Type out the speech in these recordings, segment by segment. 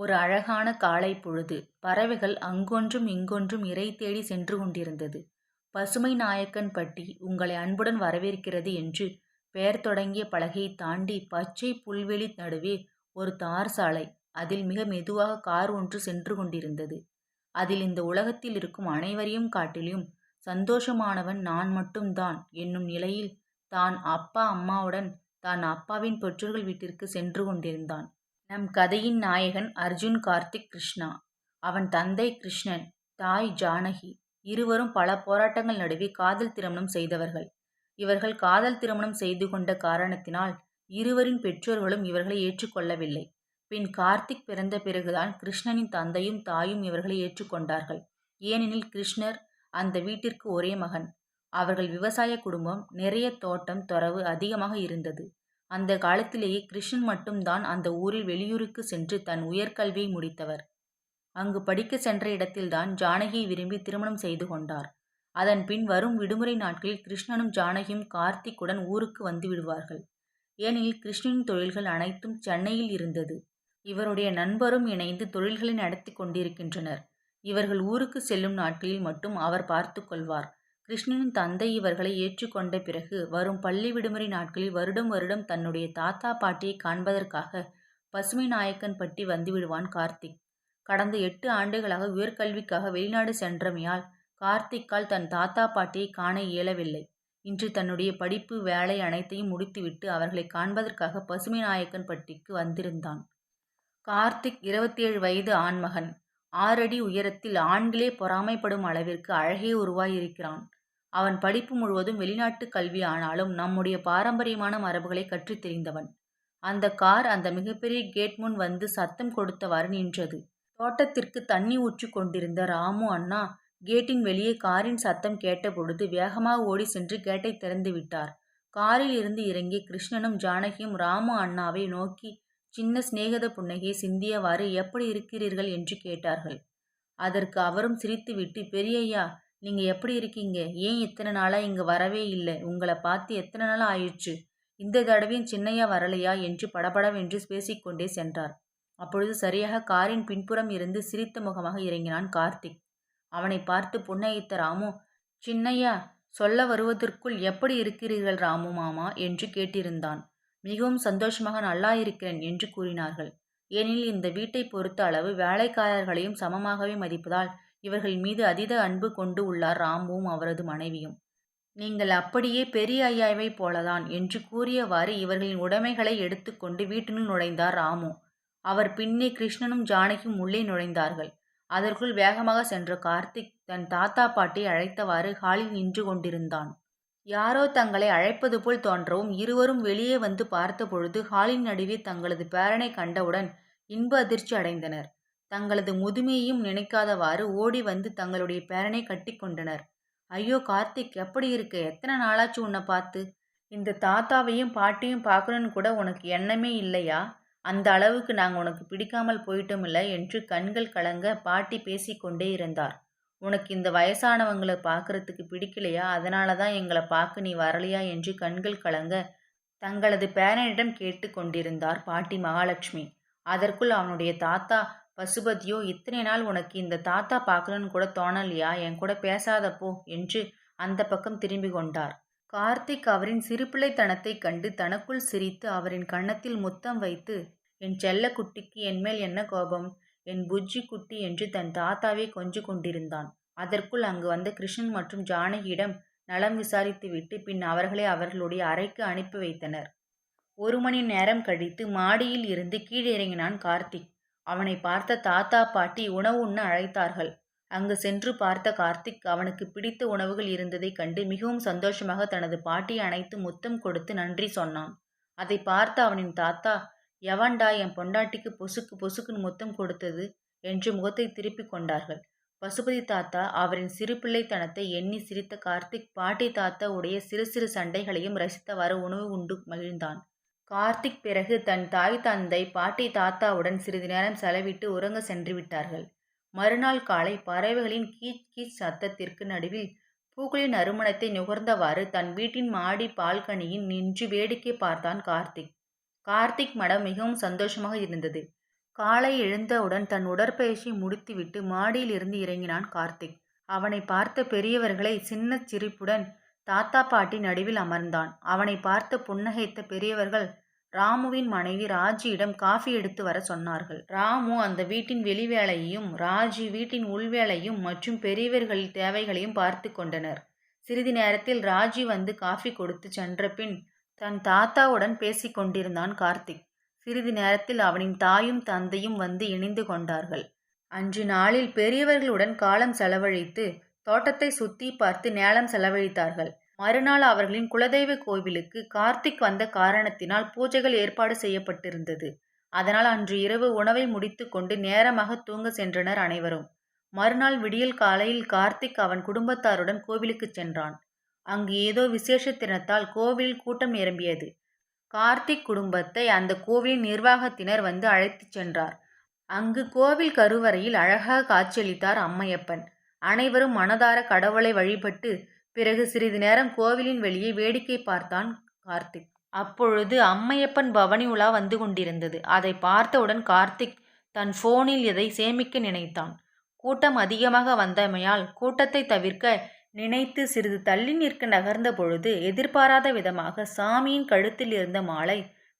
ஒரு அழகான காலை பொழுது பறவைகள் அங்கொன்றும் இங்கொன்றும் இரை தேடி சென்று கொண்டிருந்தது. பசுமை நாயக்கன் பட்டி உங்களை அன்புடன் வரவேற்கிறது என்று பெயர் தொடங்கிய பலகையை தாண்டி பச்சை புல்வெளி நடுவே ஒரு தார் சாலை அதில் மிக மெதுவாக கார் ஒன்று சென்று கொண்டிருந்தது. அதில் இந்த உலகத்தில் இருக்கும் அனைவரையும் காட்டிலும் சந்தோஷமானவன் நான் மட்டும்தான் என்னும் நிலையில் தான் அப்பா அம்மாவுடன் தான் அப்பாவின் பெற்றோர்கள் வீட்டிற்கு சென்று கொண்டிருந்தான். நம் கதையின் நாயகன் அர்ஜுன் கார்த்திக் கிருஷ்ணா. அவன் தந்தை கிருஷ்ணன் தாய் ஜானகி இருவரும் பல போராட்டங்கள் நடுவே காதல் திருமணம் செய்தவர்கள். இவர்கள் காதல் திருமணம் செய்து கொண்ட காரணத்தினால் இருவரின் பெற்றோர்களும் இவர்களை ஏற்றுக்கொள்ளவில்லை. பின் கார்த்திக் பிறந்த பிறகுதான் கிருஷ்ணனின் தந்தையும் தாயும் இவர்களை ஏற்றுக்கொண்டார்கள். ஏனெனில் கிருஷ்ணர் அந்த வீட்டிற்கு ஒரே மகன். அவர்கள் விவசாய குடும்பம் நிறைய தோட்டம் தொரவு அதிகமாக இருந்தது. அந்த காலத்திலேயே கிருஷ்ணன் மட்டும்தான் அந்த ஊரில் வெளியூருக்கு சென்று தன் உயர்கல்வியை முடித்தவர். அங்கு படிக்க சென்ற இடத்தில்தான் ஜானகியை விரும்பி திருமணம் செய்து கொண்டார். அதன் பின் வரும் விடுமுறை நாட்களில் கிருஷ்ணனும் ஜானகியும் கார்த்திக்குடன் ஊருக்கு வந்து விடுவார்கள். ஏனெனில் கிருஷ்ணனின் தொழில்கள் அனைத்தும் சென்னையில் இருந்தது. இவருடைய நண்பரும் இணைந்து தொழில்களை நடத்தி கொண்டிருக்கின்றனர். இவர்கள் ஊருக்கு செல்லும் நாட்களில் மட்டும் அவர் பார்த்து கொள்வார். கிருஷ்ணனின் தந்தை இவர்களை ஏற்றுக்கொண்ட பிறகு வரும் பள்ளி விடுமுறை நாட்களில் வருடம் வருடம் தன்னுடைய தாத்தா பாட்டியை காண்பதற்காக பசுமை நாயக்கன் பட்டி வந்துவிடுவான் கார்த்திக். கடந்த எட்டு ஆண்டுகளாக உயர்கல்விக்காக வெளிநாடு சென்றமையால் கார்த்திக்கால் தன் தாத்தா பாட்டியை காண இயலவில்லை. இன்று தன்னுடைய படிப்பு வேலை அனைத்தையும் முடித்துவிட்டு அவர்களை காண்பதற்காக பசுமை நாயக்கன் பட்டிக்கு வந்திருந்தான். கார்த்திக் இருபத்தி ஏழு வயது ஆண்மகன். ஆறடி உயரத்தில் ஆண்களே பொறாமைப்படும் அளவிற்கு அழகே உருவாயிருக்கிறான். அவன் படிப்பு முழுவதும் வெளிநாட்டு கல்வி ஆனாலும் நம்முடைய பாரம்பரியமான மரபுகளை கற்றுத் தெரிந்தவன். அந்த கார் அந்த மிகப்பெரிய கேட் முன் வந்து சத்தம் கொடுத்தவாறு நின்றது. தோட்டத்திற்கு தண்ணி ஊற்றி கொண்டிருந்த ராமு அண்ணா கேட்டின் வெளியே காரின் சத்தம் கேட்டபொழுது வேகமாக ஓடி சென்று கேட்டை திறந்து விட்டார். காரில் இருந்து இறங்கிய கிருஷ்ணனும் ஜானகியும் ராமு அண்ணாவை நோக்கி சின்ன சிநேகத புன்னகையை சிந்தியவாறு எப்படி இருக்கிறீர்கள்? என்று கேட்டார்கள். அதற்கு அவரும் சிரித்துவிட்டு பெரியய்யா நீங்கள் எப்படி இருக்கீங்க? ஏன் இத்தனை நாளாக இங்கே வரவே இல்லை? உங்களை பார்த்து எத்தனை நாள் ஆயிடுச்சு? இந்த தடவையும் சின்னையா வரலையா? என்று படபடவென்று பேசிக்கொண்டே சென்றார். அப்பொழுது சரியாக காரின் பின்புறம் இருந்து சிரித்த முகமாக இறங்கினான் கார்த்திக். அவனை பார்த்து புன்னகைத்த ராமு சின்னையா சொல்ல வருவதற்குள் எப்படி இருக்கிறீர்கள் ராமு மாமா? என்று கேட்டிருந்தான். மிகவும் சந்தோஷமாக நல்லா இருக்கிறேன் என்று கூறினார்கள். ஏனெனில் இந்த வீட்டை பொறுத்த அளவு வேலைக்காரர்களையும் சமமாகவே மதிப்பதால் இவர்கள் மீது அதீத அன்பு கொண்டு உள்ளார் ராமுவும் அவரது மனைவியும். நீங்கள் அப்படியே பெரிய ஐயாவை போலதான் என்று கூறியவாறு இவர்களின் உடைமைகளை எடுத்துக்கொண்டு வீட்டினுள் நுழைந்தார் ராமு. அவர் பின்னே கிருஷ்ணனும் ஜானகியும் உள்ளே நுழைந்தார்கள். அதற்குள் வேகமாக சென்ற கார்த்திக் தன் தாத்தா பாட்டி அழைத்தவாறு ஹாலில் நின்று கொண்டிருந்தான். யாரோ தங்களை அழைப்பது போல் தோன்றவும் இருவரும் வெளியே வந்து பார்த்தபொழுது ஹாலின் நடுவே தங்களது பேரனை கண்டவுடன் இன்ப அதிர்ச்சி அடைந்தனர். தங்களது முதுமையையும் நினைக்காதவாறு ஓடி வந்து தங்களுடைய பேரனை கட்டி கொண்டனர். ஐயோ கார்த்திக் எப்படி இருக்க? எத்தனை நாளாச்சு உன்னை பார்த்து? இந்த தாத்தாவையும் பாட்டியும் பார்க்கணுன்னு கூட உனக்கு எண்ணமே இல்லையா? அந்த அளவுக்கு நாங்கள் உனக்கு பிடிக்காமல் போயிட்டோம் இல்லை என்று கண்கள் கலங்க பாட்டி பேசிக்கொண்டே இருந்தார். உனக்கு இந்த வயசானவங்களை பார்க்கறதுக்கு பிடிக்கலையா? அதனால தான் எங்களை பார்க்க நீ வரலையா? என்று கண்கள் கலங்க தங்களது பேரனிடம் கேட்டு கொண்டிருந்தார் பாட்டி மகாலட்சுமி. அதற்குள் அவனுடைய தாத்தா பசுபதியோ இத்தனை நாள் உனக்கு இந்த தாத்தா பார்க்கணும்னு கூட தோணலையா? என் கூட பேசாதப்போ என்று அந்த பக்கம் திரும்பி கொண்டார். கார்த்திக் அவரின் சிறுபிள்ளைத்தனத்தை கண்டு தனக்குள் சிரித்து அவரின் கன்னத்தில் முத்தம் வைத்து என் செல்ல குட்டிக்கு என்மேல் என்ன கோபம்? என் புஜ்ஜி குட்டி என்று தன் தாத்தாவை கொஞ்சு கொண்டிருந்தான். அதற்குள் அங்கு வந்த கிருஷ்ணன் மற்றும் ஜானகியிடம் நலம் விசாரித்துவிட்டு பின் அவர்களை அவர்களுடைய அறைக்கு அனுப்பி வைத்தனர். ஒரு மணி நேரம் கழித்து மாடியில் இருந்து கீழிறங்கினான் கார்த்திக். அவனை பார்த்த தாத்தா பாட்டி உணவு உண்ண அழைத்தார்கள். அங்கு சென்று பார்த்த கார்த்திக் அவனுக்கு பிடித்த உணவுகள் இருந்ததைக் கண்டு மிகவும் சந்தோஷமாக தனது பாட்டியை அணைத்து முத்தம் கொடுத்து நன்றி சொன்னான். அதை பார்த்த அவனின் தாத்தா எவன்டா என் பொண்டாட்டிக்கு பொசுக்கு பொசுக்குன்னு முத்தம் கொடுத்தது? என்று முகத்தை திருப்பிக் கொண்டார்கள். பசுபதி தாத்தா அவரின் சிறு பிள்ளைத்தனத்தை எண்ணி சிரித்த கார்த்திக் பாட்டி தாத்தா உடைய சிறு சிறு சண்டைகளையும் ரசித்தவாறு உணவு உண்டு மகிழ்ந்தான். கார்த்திக் பிறகு தன் தாய் தந்தை பாட்டி தாத்தாவுடன் சிறிது நேரம் செலவிட்டு உறங்க சென்று விட்டார்கள். மறுநாள் காலை பறவைகளின் கீச் கீச் சத்தத்திற்கு நடுவில் பூக்களின் நறுமணத்தை நுகர்ந்தவாறு தன் வீட்டின் மாடி பால்கனியின் நின்று வேடிக்கை பார்த்தான் கார்த்திக். கார்த்திக் மடம் மிகவும் சந்தோஷமாக இருந்தது. காலை எழுந்தவுடன் தன் உடற்பயிற்சி முடித்துவிட்டு மாடியில் இருந்து இறங்கினான் கார்த்திக். அவனை பார்த்த பெரியவர்களை சின்னச் சிரிப்புடன் தாத்தா பாட்டி நடுவில் அமர்ந்தான். அவனை பார்த்து புன்னகைத்த பெரியவர்கள் ராமுவின் மனைவி ராஜியிடம் காஃபி எடுத்து வர சொன்னார்கள். ராமு அந்த வீட்டின் வெளி வேலையையும் ராஜி வீட்டின் உள்வேலையும் மற்றும் பெரியவர்களின் தேவைகளையும் பார்த்து கொண்டனர். சிறிது நேரத்தில் ராஜி வந்து காஃபி கொடுத்து சென்ற பின் தன் தாத்தாவுடன் பேசிக் கொண்டிருந்தான் கார்த்திக். சிறிது நேரத்தில் அவனின் தாயும் தந்தையும் வந்து இணைந்து கொண்டார்கள். அன்று நாளில் பெரியவர்களுடன் காலம் செலவழித்து தோட்டத்தை சுத்தி பார்த்து நேரம் செலவழித்தார்கள். மறுநாள் அவர்களின் குலதெய்வ கோவிலுக்கு கார்த்திக் வந்த காரணத்தினால் பூஜைகள் ஏற்பாடு செய்யப்பட்டிருந்தது. அதனால் அன்று இரவு உணவை முடித்து கொண்டு நேரமாக தூங்க சென்றனர் அனைவரும். மறுநாள் விடியல் காலையில் கார்த்திக் அவன் குடும்பத்தாருடன் கோவிலுக்கு சென்றான். அங்கு ஏதோ விசேஷ தினத்தால் கோவிலில் கூட்டம் நிரம்பியது. கார்த்திக் குடும்பத்தை அந்த கோவிலின் நிர்வாகத்தினர் வந்து அழைத்துச் சென்றார். அங்கு கோவில் கருவறையில் அழகாக காட்சியளித்தார் அம்மையப்பன். அனைவரும் மனதார கடவுளை வழிபட்டு பிறகு சிறிது நேரம் கோவிலின் வெளியே வேடிக்கை பார்த்தான் கார்த்திக். அப்பொழுது அம்மையப்பன் பவனி உலா வந்து கொண்டிருந்தது. அதை பார்த்தவுடன் கார்த்திக் தன் போனில் எதை சேமிக்க நினைத்தான். கூட்டம் அதிகமாக வந்தமையால் கூட்டத்தை தவிர்க்க நினைத்து சிறிது தள்ளி நிற்க நகர்ந்த பொழுது எதிர்பாராத விதமாக சாமியின் கழுத்தில் இருந்த மாலை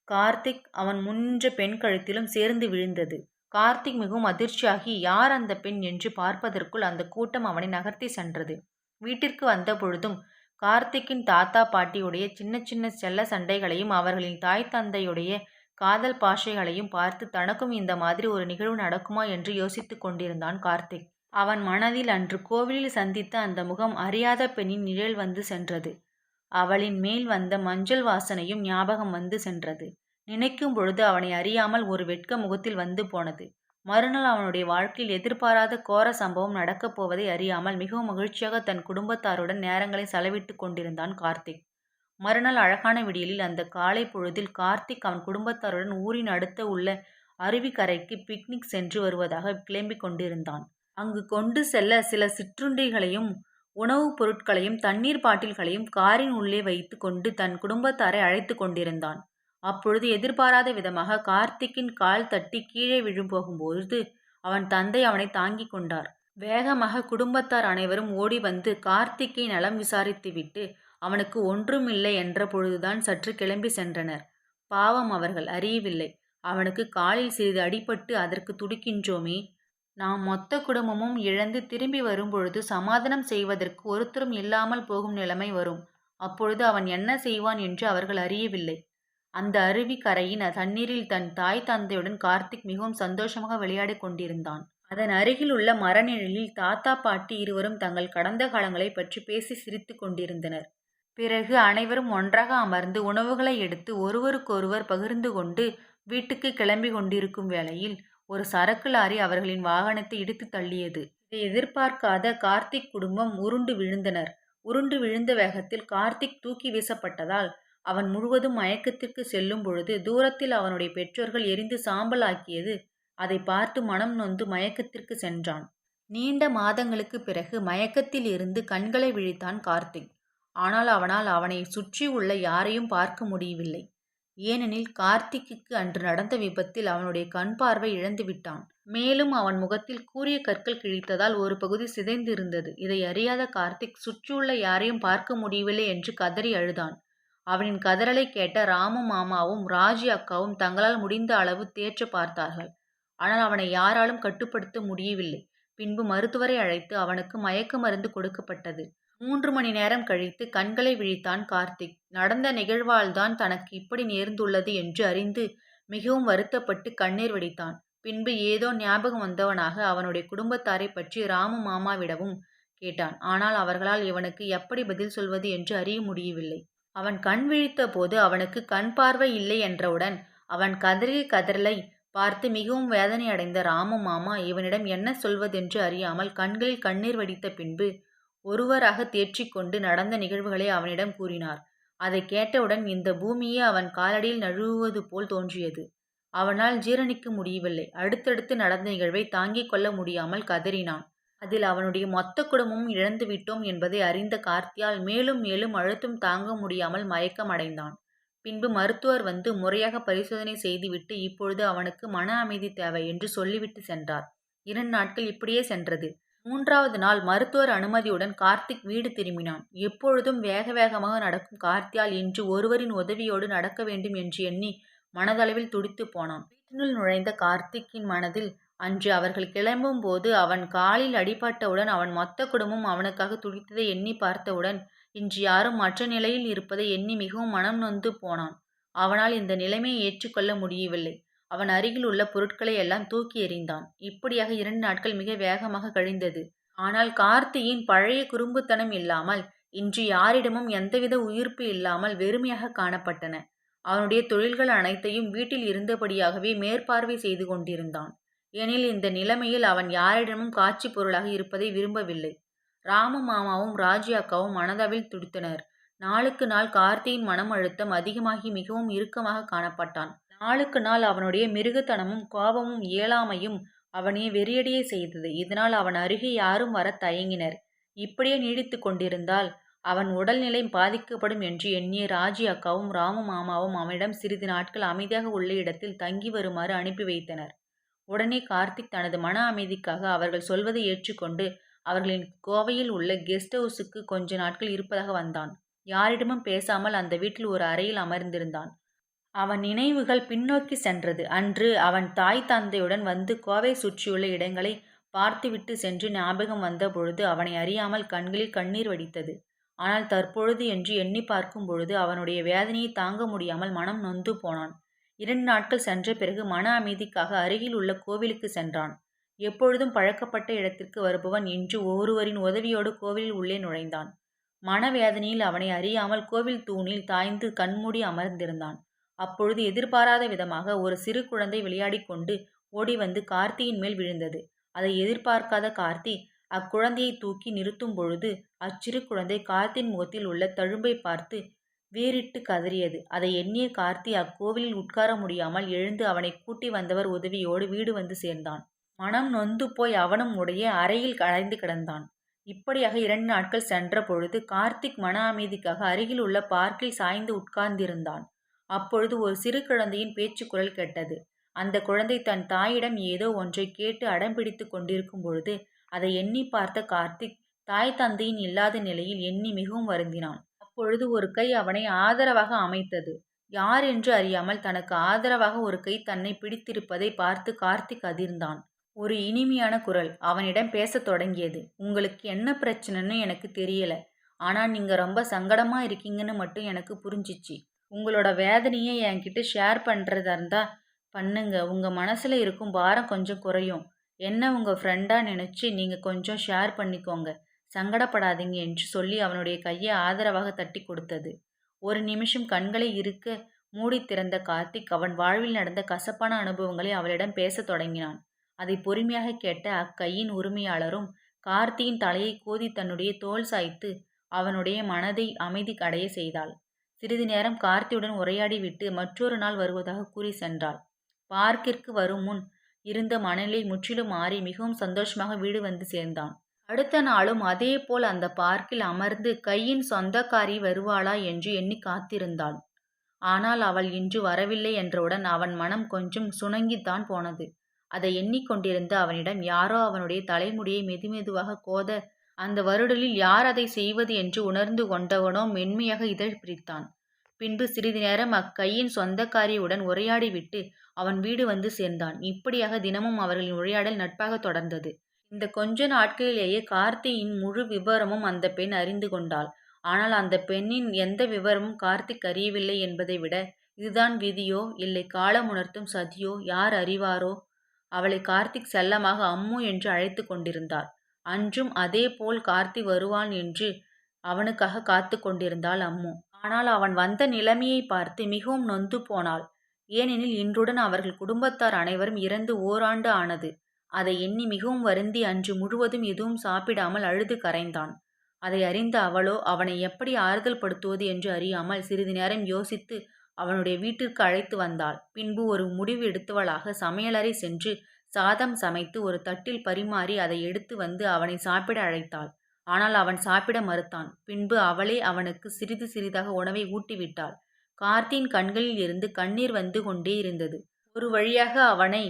கார்த்திக் அவன் முன்ற பெண் கழுத்திலும் சேர்ந்து விழுந்தது. கார்த்திக் மிகவும் அதிர்ச்சியாகி யார் அந்த பெண்? என்று பார்ப்பதற்குள் அந்த கூட்டம் அவனை நகர்த்தி சென்றது. வீட்டிற்கு வந்த பொழுதும் கார்த்திக்கின் தாத்தா பாட்டியுடைய சின்ன சின்ன செல்ல சண்டைகளையும் அவர்களின் தாய் தந்தையுடைய காதல் பாஷைகளையும் பார்த்து தனக்கும் இந்த மாதிரி ஒரு நிகழ்வு நடக்குமா என்று யோசித்து கொண்டிருந்தான் கார்த்திக். அவன் மனதில் அன்று கோவிலில் சந்தித்த அந்த முகம் அறியாத பெண்ணின் நிழல் வந்து சென்றது. அவளின் மேல் வந்த மஞ்சள் வாசனையும் ஞாபகம் வந்து சென்றது. நினைக்கும் பொழுது அவனை அறியாமல் ஒரு வெட்க முகத்தில் வந்து போனது. மறுநாள் அவனுடைய வாழ்க்கையில் எதிர்பாராத கோர சம்பவம் நடக்கப் போவதை அறியாமல் மிகவும் மகிழ்ச்சியாக தன் குடும்பத்தாருடன் நேரங்களை செலவிட்டு கொண்டிருந்தான் கார்த்திக். மறுநாள் அழகான விடியலில் அந்த காலை பொழுதில் கார்த்திக் அவன் குடும்பத்தாருடன் ஊரின் அடுத்த உள்ள அருவிக்கரைக்கு பிக்னிக் சென்று வருவதாக கிளம்பிக் கொண்டிருந்தான். அங்கு கொண்டு செல்ல சில சிற்றுண்டிகளையும் உணவுப் பொருட்களையும் தண்ணீர் பாட்டில்களையும் காரின் உள்ளே வைத்து கொண்டு தன் குடும்பத்தாரை அழைத்து கொண்டிருந்தான். அப்பொழுது எதிர்பாராத விதமாக கார்த்திக்கின் கால் தட்டி கீழே விழும் போகும்போது அவன் தந்தை அவனை தாங்கிக் கொண்டார். வேகமாக குடும்பத்தார் அனைவரும் ஓடி வந்து கார்த்திக்கை நலம் விசாரித்துவிட்டு அவனுக்கு ஒன்றும் இல்லை என்ற பொழுதுதான் சற்று கிளம்பி சென்றனர். பாவம் அவர்கள் அறியவில்லை. அவனுக்கு காலில் சிறிது அடிபட்டு அதற்கு துடிக்கின்றோமே. நாம் மொத்த குடும்பமும் இழந்து திரும்பி வரும்பொழுது சமாதானம் செய்வதற்கு ஒருத்தரும் இல்லாமல் போகும் நிலைமை வரும். அப்பொழுது அவன் என்ன செய்வான் என்று அவர்கள் அறியவில்லை. அந்த அருவி கரையின் தண்ணீரில் தன் தாய் தந்தையுடன் கார்த்திக் மிகவும் சந்தோஷமாக விளையாடிக் கொண்டிருந்தான். அதன் அருகில் உள்ள மரநிழலில் தாத்தா பாட்டி இருவரும் தங்கள் கடந்த காலங்களை பற்றி பேசி சிரித்து கொண்டிருந்தனர். பிறகு அனைவரும் ஒன்றாக அமர்ந்து உணவுகளை எடுத்து ஒருவருக்கொருவர் பகிர்ந்து கொண்டு வீட்டுக்கு கிளம்பி கொண்டிருக்கும் வேளையில் ஒரு சரக்கு லாரி அவர்களின் வாகனத்தை இடித்து தள்ளியது. இதை எதிர்பார்க்காத கார்த்திக் குடும்பம் உருண்டு விழுந்தனர். உருண்டு விழுந்த வேகத்தில் கார்த்திக் தூக்கி வீசப்பட்டதால் அவன் முழுவதும் மயக்கத்திற்கு செல்லும் பொழுது தூரத்தில் அவனுடைய பெற்றோர்கள் எரிந்து சாம்பல் ஆக்கியது அதை பார்த்து மனம் நொந்து மயக்கத்திற்கு சென்றான். நீண்ட மாதங்களுக்கு பிறகு மயக்கத்தில் இருந்து கண்களை விழித்தான் கார்த்திக். ஆனால் அவனால் அவனை சுற்றி உள்ள யாரையும் பார்க்க முடியவில்லை. ஏனெனில் கார்த்திக்கு அன்று நடந்த விபத்தில் அவனுடைய கண் பார்வை இழந்து விட்டான். மேலும் அவன் முகத்தில் கூறிய கற்கள் கிழித்ததால் ஒரு பகுதி சிதைந்திருந்தது. இதை அறியாத கார்த்திக் சுற்றியுள்ள யாரையும் பார்க்க முடியவில்லை என்று கதறி அழுதான். அவனின் கதறலை கேட்ட ராமு மாமாவும் ராஜி அக்காவும் தங்களால் முடிந்த அளவு தேற்ற பார்த்தார்கள். ஆனால் அவனை யாராலும் கட்டுப்படுத்த முடியவில்லை. பின்பு மருத்துவரை அழைத்து அவனுக்கு மயக்க மருந்து கொடுக்கப்பட்டது. மூன்று மணி நேரம் கழித்து கண்களை விழித்தான் கார்த்திக். நடந்த நிகழ்வால்தான் தனக்கு இப்படி நேர்ந்துள்ளது என்று அறிந்து மிகவும் வருத்தப்பட்டு கண்ணீர் வெடித்தான். பின்பு ஏதோ ஞாபகம் வந்தவனாக அவனுடைய குடும்பத்தாரை பற்றி ராமு மாமாவிடவும் கேட்டான். ஆனால் அவர்களால் இவனுக்கு எப்படி பதில் சொல்வது என்று அறிய முடியவில்லை. அவன் கண் விழித்த போது அவனுக்கு கண் பார்வை இல்லை என்றவுடன் அவன் கதறி கதறலை பார்த்து மிகவும் வேதனை அடைந்த ராமு மாமா இவனிடம் என்ன சொல்வதென்று அறியாமல் கண்களில் கண்ணீர் வடித்த பின்பு ஒருவராக தேற்றிக்கொண்டு நடந்த நிகழ்வுகளை அவனிடம் கூறினார். அதை கேட்டவுடன் இந்த பூமியே அவன் காலடியில் நழுவுவது போல் தோன்றியது. அவனால் ஜீரணிக்க முடியவில்லை. அடுத்தடுத்து நடந்த நிகழ்வை தாங்கிக் கொள்ள முடியாமல் கதறினான். அதில் அவனுடைய மொத்த குடும்பமும் இழந்து விட்டோம் என்பதை அறிந்த கார்த்தியால் மேலும் மேலும் அழுத்தம் தாங்க முடியாமல் மயக்கம் அடைந்தான் பின்பு மருத்துவர் வந்து முறையாக பரிசோதனை செய்துவிட்டு இப்பொழுது அவனுக்கு மன அமைதி தேவை என்று சொல்லிவிட்டு சென்றார். இரண்டு நாட்கள் இப்படியே சென்றது. மூன்றாவது நாள் மருத்துவர் அனுமதியுடன் கார்த்திக் வீடு திரும்பினான். எப்பொழுதும் வேக வேகமாக நடக்கும் கார்த்தியால் இன்று ஒருவரின் உதவியோடு நடக்க வேண்டும் என்று எண்ணி மனதளவில் துடித்து போனான். வீட்டினுள் நுழைந்த கார்த்திக்கின் மனதில் அன்று அவர்கள் கிளம்பும் போது அவன் காலில் அடிபட்டவுடன் அவன் மொத்த குடும்பம் அவனுக்காக துடித்ததை எண்ணி பார்த்தவுடன் இன்று யாரும் மற்ற நிலையில் இருப்பதை எண்ணி மிகவும் மனம் நொந்து போனான். அவனால் இந்த நிலைமையை ஏற்றுக்கொள்ள முடியவில்லை. அவன் அருகில் உள்ள பொருட்களை எல்லாம் தூக்கி எறிந்தான். இப்படியாக இரண்டு நாட்கள் மிக வேகமாக கழிந்தது. ஆனால் கார்த்தியின் பழைய குறும்புத்தனம் இல்லாமல் இன்று யாரிடமும் எந்தவித உயிர்ப்பு இல்லாமல் வெறுமையாக காணப்பட்டன. அவனுடைய தொழில்கள் அனைத்தையும் வீட்டில் இருந்தபடியாகவே மேற்பார்வை செய்து கொண்டிருந்தான். எனில் இந்த நிலைமையில் அவன் யாரிடமும் காட்சி பொருளாக இருப்பதை விரும்பவில்லை. ராமு மாமாவும் ராஜி அக்காவும் மனதவில் துடித்தனர். நாளுக்கு நாள் கார்த்தியின் மனம் அழுத்தம் அதிகமாகி மிகவும் இறுக்கமாக காணப்பட்டான். நாளுக்கு நாள் அவனுடைய மிருகத்தனமும் கோபமும் இயலாமையும் அவனையே வெறியடைய செய்தது. இதனால் அவன் அருகே யாரும் வர தயங்கினர். இப்படியே நீடித்து கொண்டிருந்தால் அவன் உடல்நிலை பாதிக்கப்படும் என்று எண்ணிய ராஜி அக்காவும் ராமு மாமாவும் அவனிடம் சிறிது நாட்கள் அமைதியாக உள்ள இடத்தில் தங்கி வருமாறு அனுப்பி வைத்தனர். உடனே கார்த்திக் தனது மன அமைதிக்காக அவர்கள் சொல்வதை ஏற்றுக்கொண்டு அவர்களின் கோவையில் உள்ள கெஸ்ட் ஹவுஸுக்கு கொஞ்ச நாட்கள் இருப்பதாக வந்தான். யாரிடமும் பேசாமல் அந்த வீட்டில் ஒரு அறையில் அமர்ந்திருந்தான். அவன் நினைவுகள் பின்னோக்கி சென்றது. அன்று அவன் தாய் தந்தையுடன் வந்து கோவை சுற்றியுள்ள இடங்களை பார்த்துவிட்டு சென்று ஞாபகம் வந்த பொழுது அவனை அறியாமல் கண்களில் கண்ணீர் வடித்தது. ஆனால் தற்பொழுது என்று எண்ணி பார்க்கும் பொழுது அவனுடைய வேதனையை தாங்க முடியாமல் மனம் நொந்து போனான். இரண்டு நாட்கள் சென்ற பிறகு மன அமைதிக்காக அருகில் உள்ள கோவிலுக்கு சென்றான். எப்பொழுதும் பழக்கப்பட்ட இடத்திற்கு வருபவன் இன்று ஒருவரின் உதவியோடு கோவிலில் உள்ளே நுழைந்தான். மனவேதனையில் அவனை அறியாமல் கோவில் தூணில் தாய்ந்து கண்மூடி அமர்ந்திருந்தான். அப்பொழுது எதிர்பாராத விதமாக ஒரு சிறு குழந்தை விளையாடிக் கொண்டு ஓடி வந்து கார்த்தியின் மேல் விழுந்தது. அதை எதிர்பார்க்காத கார்த்தி அக்குழந்தையை தூக்கி நிறுத்தும் பொழுது அச்சிறு குழந்தை கார்த்தின் முகத்தில் உள்ள தழும்பை பார்த்து வீறிட்டு கதறியது. அதை எண்ணிய கார்த்தி அக்கோவிலில் உட்கார முடியாமல் எழுந்து அவனை கூட்டி வந்தவர் உதவியோடு வீடு வந்து சேர்ந்தான். மனம் நொந்து போய் அவனும் உடைய அறையில் கலைந்து கிடந்தான். இப்படியாக இரண்டு நாட்கள் சென்ற பொழுது கார்த்திக் மன அமைதிக்காக அருகில் உள்ள பார்க்கில் சாய்ந்து உட்கார்ந்திருந்தான். அப்பொழுது ஒரு சிறு குழந்தையின் பேச்சு குரல் கேட்டது. அந்த குழந்தை தன் தாயிடம் ஏதோ ஒன்றை கேட்டு அடம்பிடித்துக் கொண்டிருக்கும் பொழுது அதை எண்ணி பார்த்த கார்த்திக் தாய் தந்தையின் இல்லாத நிலையில் எண்ணி மிகவும் வருந்தினான். அப்பொழுது ஒரு கை அவனை ஆதரவாக அமைத்தது. யார் என்று அறியாமல் தனக்கு ஆதரவாக ஒரு கை தன்னை பிடித்திருப்பதை பார்த்து கார்த்திக் அதிர்ந்தான். ஒரு இனிமையான குரல். அவனிடம் பேசத் தொடங்கியது. உங்களுக்கு என்ன பிரச்சனைன்னு எனக்கு தெரியல. ஆனால் நீங்கள் ரொம்ப சங்கடமாக இருக்கீங்கன்னு மட்டும் எனக்கு புரிஞ்சிச்சு. உங்களோட வேதனையை என்கிட்ட ஷேர் பண்ணுறதா இருந்தால் பண்ணுங்க. உங்கள் மனசில் இருக்கும் பாரம் கொஞ்சம் குறையும். என்ன உங்கள் ஃப்ரெண்டாக நினச்சி நீங்கள் கொஞ்சம் ஷேர் பண்ணிக்கோங்க. சங்கடப்படாதீங்க என்று சொல்லி அவனுடைய கையை ஆதரவாக தட்டி கொடுத்தது. ஒரு நிமிஷம் கண்களை இருக்க மூடி திறந்த கார்த்திக் அவன் வாழ்வில் நடந்த கசப்பான அனுபவங்களை அவளிடம் பேசத் தொடங்கினான். அதை பொறுமையாக கேட்ட அக்கையின் உரிமையாளரும் கார்த்தியின் தலையை கோதி தன்னுடைய தோல் சாய்த்து அவனுடைய மனதை அமைதி அடைய செய்தாள். சிறிது நேரம் கார்த்தியுடன் உரையாடிவிட்டு மற்றொரு நாள் வருவதாக கூறி சென்றாள். பார்க்கிற்கு வரும் முன் இருந்த மனநிலை முற்றிலும் மாறி மிகவும் சந்தோஷமாக வீடு வந்து சேர்ந்தான். அடுத்த நாளும் அதேபோல் அந்த பார்க்கில் அமர்ந்து கையின் சொந்தக்காரி வருவாளா என்று எண்ணி காத்திருந்தாள். ஆனால் அவள் இன்று வரவில்லை என்றவுடன் அவன் மனம் கொஞ்சம் சுணங்கித்தான் போனது. அதை எண்ணிக்கொண்டிருந்த அவனிடம் யாரோ அவனுடைய தலைமுடியை மெதுமெதுவாக கோத அந்த வருடலில் யார் அதை செய்வது என்று உணர்ந்து கொண்டவனோ மென்மையாக இதழ் பிரித்தான். பின்பு சிறிது நேரம் அக்கையின் சொந்தக்காரியுடன் உரையாடிவிட்டு அவன் வீடு வந்து சேர்ந்தான். இப்படியாக தினமும் அவர்களின் உரையாடல் நட்பாக தொடர்ந்தது. இந்த கொஞ்ச நாட்களிலேயே கார்த்தியின் முழு விவரமும் அந்த பெண் அறிந்து கொண்டாள். ஆனால் அந்த பெண்ணின் எந்த விவரமும் கார்த்திக் அறியவில்லை என்பதை விட இதுதான் விதியோ இல்லை காலம் உணர்த்தும் சதியோ யார் அறிவாரோ? அவளை கார்த்திக் செல்லமாக அம்மு என்று அழைத்து கொண்டிருந்தார் அன்றும் அதே போல் கார்த்தி வருவான் என்று அவனுக்காக காத்து கொண்டிருந்தாள் அம்மு. ஆனால் அவன் வந்த நிலைமையை பார்த்து மிகவும் நொந்து போனாள். ஏனெனில் இன்றுடன் அவர்கள் குடும்பத்தார் அனைவரும் இறந்து ஓராண்டு ஆனது. அதை எண்ணி மிகவும் வருந்தி அன்று முழுவதும் எதுவும் சாப்பிடாமல் அழுது கரைந்தான். அதை அறிந்த அவளோ அவனை எப்படி ஆறுதல் படுத்துவது என்று அறியாமல் சிறிது நேரம் யோசித்து அவனுடைய வீட்டிற்கு அழைத்து வந்தாள். பின்பு ஒரு முடிவு எடுத்தவளாக சமையலறை சென்று சாதம் சமைத்து ஒரு தட்டில் பரிமாறி அதை எடுத்து வந்து அவனை சாப்பிட அழைத்தாள். ஆனால் அவன் சாப்பிட மறுத்தான். பின்பு அவளே அவனுக்கு சிறிது சிறிதாக உணவை ஊட்டிவிட்டாள் கார்த்தியின் கண்களில் இருந்து கண்ணீர் வந்து கொண்டே இருந்தது. ஒரு வழியாக அவனை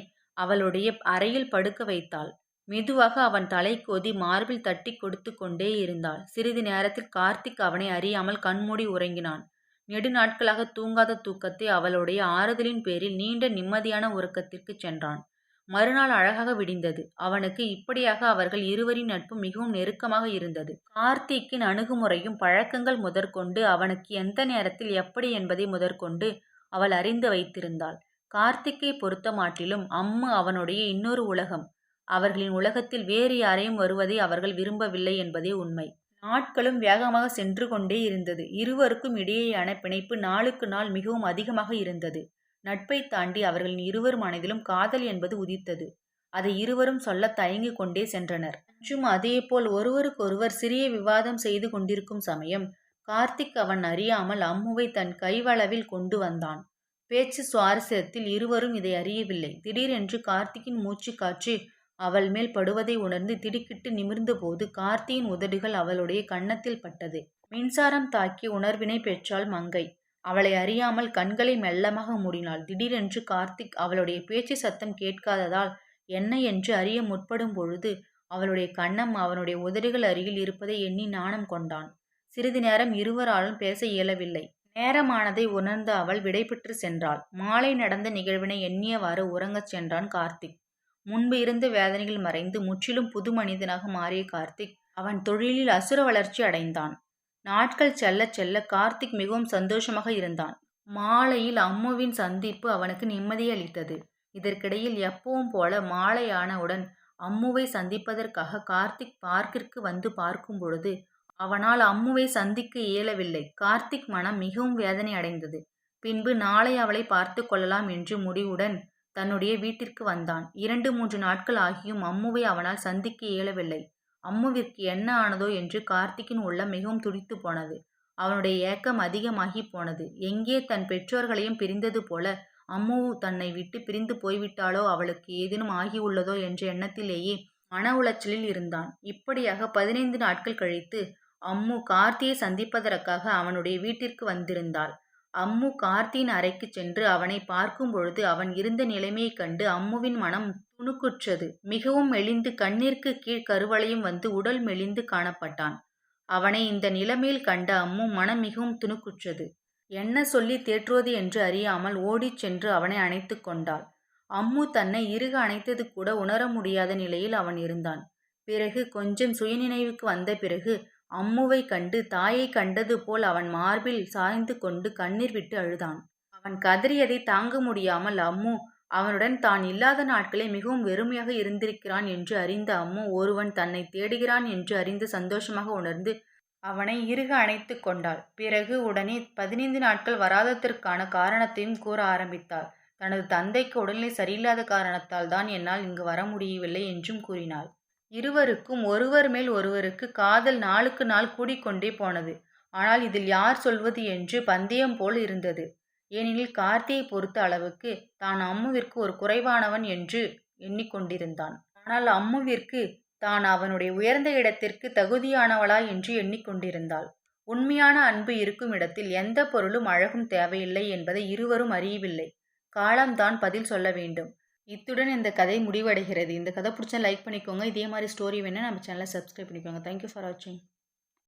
அவளுடைய அறையில் படுக்க வைத்தாள். மெதுவாக அவன் தலை கோதி மார்பில் தட்டி கொடுத்து கொண்டே இருந்தாள். சிறிது நேரத்தில் கார்த்திக் அவனை அறியாமல் கண்மூடி உறங்கினான். நெடுநாட்களாக தூங்காத தூக்கத்தை அவளுடைய ஆறுதலின் பேரில் நீண்ட நிம்மதியான உறக்கத்திற்கு சென்றான். மறுநாள் அழகாக விடிந்தது. அவனுக்கு இப்படியாக அவர்கள் இருவரின் நட்பு மிகவும் நெருக்கமாக இருந்தது. கார்த்திக்கின் அணுகுமுறையும் பழக்கங்கள் முதற்கொண்டு அவனுக்கு எந்த நேரத்தில் எப்படி என்பதை முதற்கொண்டு அவள் அறிந்து வைத்திருந்தாள். கார்த்திக்கை பொறுத்த மாட்டிலும் அம்மு அவனுடைய இன்னொரு உலகம். அவர்களின் உலகத்தில் வேறு யாரையும் வருவதை அவர்கள் விரும்பவில்லை என்பதே உண்மை. நாட்களும் வேகமாக சென்று கொண்டே இருந்தது. இருவருக்கும் இடையேயான பிணைப்பு நாளுக்கு நாள் மிகவும் அதிகமாக இருந்தது. நட்பை தாண்டி அவர்களின் இருவர் மனதிலும் காதல் என்பது உதித்தது. அதை இருவரும் சொல்ல தயங்கிக் கொண்டே சென்றனர். அஞ்சும் அதேபோல் ஒருவருக்கொருவர் சிறிய விவாதம் செய்து கொண்டிருக்கும் சமயம் கார்த்திக் அவன் அறியாமல் அம்முவை தன் கைவளவில் கொண்டு வந்தான். பேச்சு சுவாரஸ்யத்தில் இருவரும் இதை அறியவில்லை. திடீரென்று கார்த்திக்கின் மூச்சு காற்று அவள் மேல் படுவதை உணர்ந்து திடுக்கிட்டு நிமிர்ந்தபோது கார்த்தியின் உதடுகள் அவளுடைய கன்னத்தில் பட்டது. மின்சாரம் தாக்கி உணர்வினை பெற்றாள் மங்கை. அவளை அறியாமல் கண்களை மெல்லமாக மூடினாள். திடீரென்று கார்த்திக் அவளுடைய பேச்சு சத்தம் கேட்காததால் என்ன என்று அறிய முற்படும் பொழுது அவளுடைய கண்ணம் அவனுடைய உதடுகள் அருகில் இருப்பதை எண்ணி நாணம் கொண்டான். சிறிது நேரம் இருவராலும் பேச இயலவில்லை. நேரமானதை உணர்ந்த அவள் விடைபெற்று சென்றாள். மாலை நடந்த நிகழ்வினை எண்ணியவாறு உறங்கச் சென்றான் கார்த்திக். முன்பு இருந்த வேதனைகள் மறைந்து முற்றிலும் புது மனிதனாக மாறிய கார்த்திக் அவன் தொழிலில் அசுர வளர்ச்சி அடைந்தான். நாட்கள் செல்ல செல்ல கார்த்திக் மிகவும் சந்தோஷமாக இருந்தான். மாலையில் அம்முவின் சந்திப்பு அவனுக்கு நிம்மதியை அளித்தது இதற்கிடையில் எப்பவும் போல மாலையானவுடன் அம்முவை சந்திப்பதற்காக கார்த்திக் பார்க்கிற்கு வந்து பார்க்கும் பொழுது அவனால் அம்முவை சந்திக்க இயலவில்லை. கார்த்திக் மனம் மிகவும் வேதனை அடைந்தது. பின்பு நாளை அவளை பார்த்து கொள்ளலாம் என்று முடிவுடன் தன்னுடைய வீட்டிற்கு வந்தான். இரண்டு மூன்று நாட்கள் ஆகியும் அம்முவை அவனால் சந்திக்க இயலவில்லை. அம்முவிற்கு என்ன ஆனதோ என்று கார்த்திக்கின் உள்ளம் மிகவும் துடித்து போனது. அவனுடைய ஏக்கம் அதிகமாகி போனது. எங்கே தன் பெற்றோர்களையும் பிரிந்தது போல அம்மு தன்னை விட்டு பிரிந்து போய்விட்டாலோ அவளுக்கு ஏதேனும் ஆகியுள்ளதோ என்ற எண்ணத்திலேயே மன உளைச்சலில் இருந்தான். இப்படியாக பதினைந்து நாட்கள் கழித்து அம்மு கார்த்தியை சந்திப்பதற்காக அவனுடைய வீட்டிற்கு வந்திருந்தாள். அம்மு கார்த்தியின் அறைக்கு சென்று அவனை பார்க்கும் பொழுது அவன் இருந்த நிலைமையைக் கண்டு அம்முவின் மனம் துணுக்குற்றது. மிகவும் மெலிந்து கண்ணிற்கு கீழ் கருவளையும் வந்து உடல் மெலிந்து காணப்பட்டான். அவனை இந்த நிலைமையில் கண்ட அம்மு மனம் மிகவும் துணுக்குற்றது. என்ன சொல்லி தேற்றுவது என்று அறியாமல் ஓடிச் சென்று அவனை அணைத்து கொண்டாள். அம்மு தன்னை இறுக அணைத்தது கூட உணர முடியாத நிலையில் அவன் இருந்தான். பிறகு கொஞ்சம் சுயநினைவுக்கு வந்த பிறகு அம்முவை கண்டு தாயை கண்டது போல் அவன் மார்பில் சாய்ந்து கொண்டு கண்ணீர் விட்டு அழுதான். அவன் கதறியதை தாங்க முடியாமல் அம்மு அவனுடன் தான் இல்லாத நாட்களே மிகவும் வெறுமையாக இருந்திருக்கிறான் என்று அறிந்த அம்மு ஒருவன் தன்னை தேடுகிறான் என்று அறிந்து சந்தோஷமாக உணர்ந்து அவனை இறுக அணைத்து கொண்டாள். பிறகு உடனே பதினைந்து நாட்கள் வராததற்கான காரணத்தையும் கூற ஆரம்பித்தாள். தனது தந்தைக்கு உடல்நிலை சரியில்லாத காரணத்தால் தான் என்னால் இங்கு வர முடியவில்லை என்றும் கூறினாள். இருவருக்கும் ஒருவர் மேல் ஒருவருக்கு காதல் நாளுக்கு நாள் கூடிக்கொண்டே போனது. ஆனால் இதில் யார் சொல்வது என்று பந்தயம் போல் இருந்தது. ஏனெனில் கார்த்தியை பொறுத்த அளவுக்கு தான் அம்முவிற்கு ஒரு குறைவானவன் என்று எண்ணிக்கொண்டிருந்தான். ஆனால் அம்முவிற்கு தான் அவனுடைய உயர்ந்த இடத்திற்கு தகுதியானவளா என்று எண்ணிக்கொண்டிருந்தாள். உண்மையான அன்பு இருக்கும் இடத்தில் எந்த பொருளும் அழகும் தேவையில்லை என்பதை இருவரும் அறியவில்லை. காலம்தான் பதில் சொல்ல வேண்டும். இத்துடன் இந்த கதை முடிவடைகிறது. இந்த கதை பிடிச்சா லைக் பண்ணிக்கோங்க. இதே மாதிரி ஸ்டோரி வேணால் நம்ம சேனலை சப்ஸ்கிரைப் பண்ணிக்கோங்க. தேங்க்யூ ஃபார் வாட்சிங்